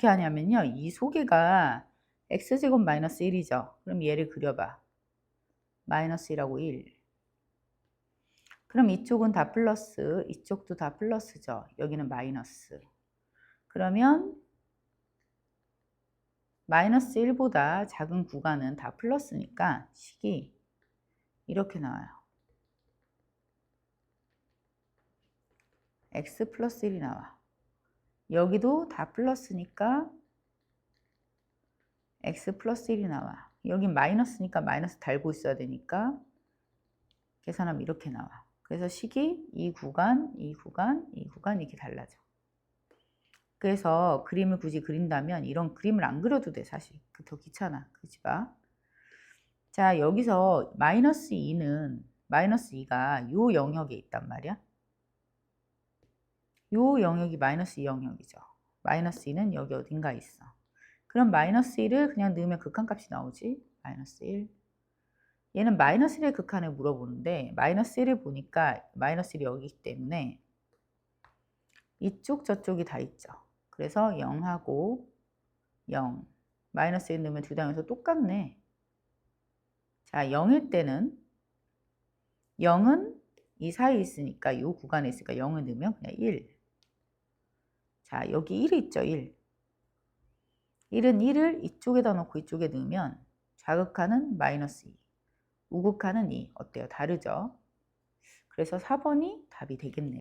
어떻게 하냐면요. 이 소개가 x제곱 마이너스 1이죠. 그럼 얘를 그려봐. 마이너스 1하고 1. 그럼 이쪽은 다 플러스, 이쪽도 다 플러스죠. 여기는 마이너스. 그러면 마이너스 1보다 작은 구간은 다 플러스니까 식이 이렇게 나와요. x 플러스 1이 나와. 여기도 다 플러스니까 x 플러스 1이 나와. 여긴 마이너스니까 마이너스 달고 있어야 되니까 계산하면 이렇게 나와. 그래서 식이 이 구간, 이 구간, 이 구간 이렇게 달라져. 그래서 그림을 굳이 그린다면 이런 그림을 안 그려도 돼 사실. 그더 귀찮아. 그러지 마. 자 여기서 마이너스 2는 마이너스 2가 요 영역에 있단 말이야. 요 영역이 마이너스 2 영역이죠. 마이너스 2는 여기 어딘가 있어. 그럼 마이너스 1을 그냥 넣으면 극한값이 나오지. 마이너스 1. 얘는 마이너스 1의 극한을 물어보는데 마이너스 1을 보니까 마이너스 1이 여기 있기 때문에 이쪽 저쪽이 다 있죠. 그래서 0하고 0 마이너스 1 넣으면 두 단에서 똑같네. 자 0일 때는 0은 이 사이에 있으니까 이 구간에 있으니까 0을 넣으면 그냥 1. 자 여기 1이 있죠 1. 1은 1을 이쪽에다 놓고 이쪽에 넣으면 좌극하는 마이너스 2. 우극하는 2. 어때요? 다르죠? 그래서 4번이 답이 되겠네요.